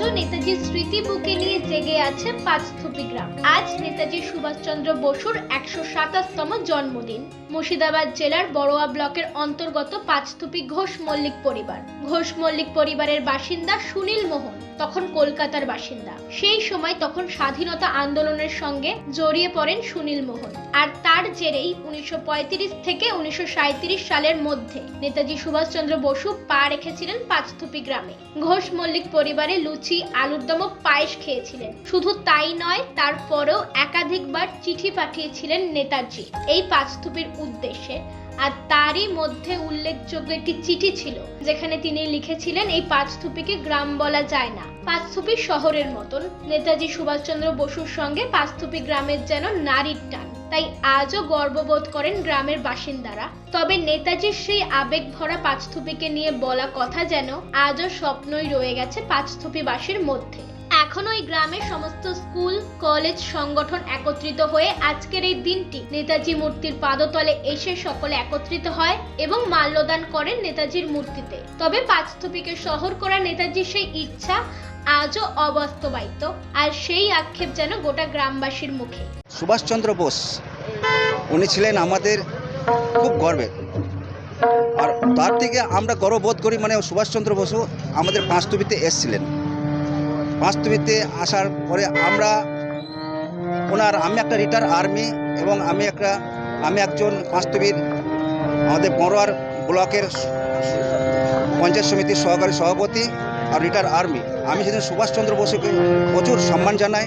নেতাজির স্মৃতি বুকে নিয়ে জেগে আছে পাঁচথুপি গ্রাম। আজ নেতাজি সুভাষচন্দ্র বসুর একশো সাতাশতম জন্মদিন। মুর্শিদাবাদ জেলার বড়োয়া ব্লকের অন্তর্গত পাঁচথুপি ঘোষ মল্লিক পরিবার। ঘোষ মল্লিক পরিবারের বাসিন্দা সুনীল মোহন, তখন কলকাতার বাসিন্দা। সেই সময় তখন স্বাধীনতা আন্দোলনের সঙ্গে জড়িয়ে পড়েন সুনীল মোহন। আর তার জেরেই উনিশশো পঁয়ত্রিশ থেকে উনিশশো সাঁইত্রিশ সালের মধ্যে নেতাজি সুভাষচন্দ্র বসু পা রেখেছিলেন পাঁচথুপি গ্রামে। ঘোষ মল্লিক পরিবারে লুচি আলুর দম পায়েস খেয়েছিলেন। শুধু তাই নয়, তারপরেও একাধিকবার চিঠি পাঠিয়েছিলেন নেতাজি। এই পাঁচথুপির উদ্দেশ্যে আর তারই মধ্যে উল্লেখযোগ্য একটি চিঠি ছিল, যেখানে তিনি লিখেছিলেন, এই পাঁচথুপিকে গ্রাম বলা যায় না। পাঁচথুপি শহরের মতন। নেতাজি সুভাষচন্দ্র বসুর সঙ্গে পাঁচথুপি গ্রামের যেন নারীর টান। তাই আজও গর্ববোধ করেন গ্রামের বাসিন্দারা। তবে নেতাজির সেই আবেগ ভরা পাঁচথুপিকে নিয়ে বলা কথা যেন আজও স্বপ্নই রয়ে গেছে পাঁচথুপিবাসীর মধ্যে। এখনও এই গ্রামের সমস্ত স্কুল, কলেজ, সংগঠন একত্রিত হয়ে আজকের এই দিনটি নেতাজি মূর্তির পাদতলে এসে সকলে একত্রিত হয় এবং মাল্যদান করেন নেতাজির মূর্তিতে। তবে পাঁচথুপিকে শহর করা নেতাজির সেই ইচ্ছা আজও অবাস্তবায়িত, আর সেই আক্ষেপ যেন গোটা গ্রামবাসীর মুখে। সুভাষচন্দ্র বোস, উনি ছিলেন আমাদের খুব গর্বের। আর তার থেকে আমরা গর্ববোধ করি মানে সুভাষচন্দ্র বসু আমাদের পাঁচতুবিতে এসছিলেন। পাঁচতুবিতে আসার পরে আমরা ওনার, আমি একটা রিটার আর্মি এবং আমি একটা, আমি একজন বাস্তবিক আমাদের বড়োয়ার ব্লকের পঞ্চায়েত সমিতির সহকারী সভাপতি আর রিটার আর্মি। আমি সেদিন সুভাষচন্দ্র বসুকে প্রচুর সম্মান জানাই।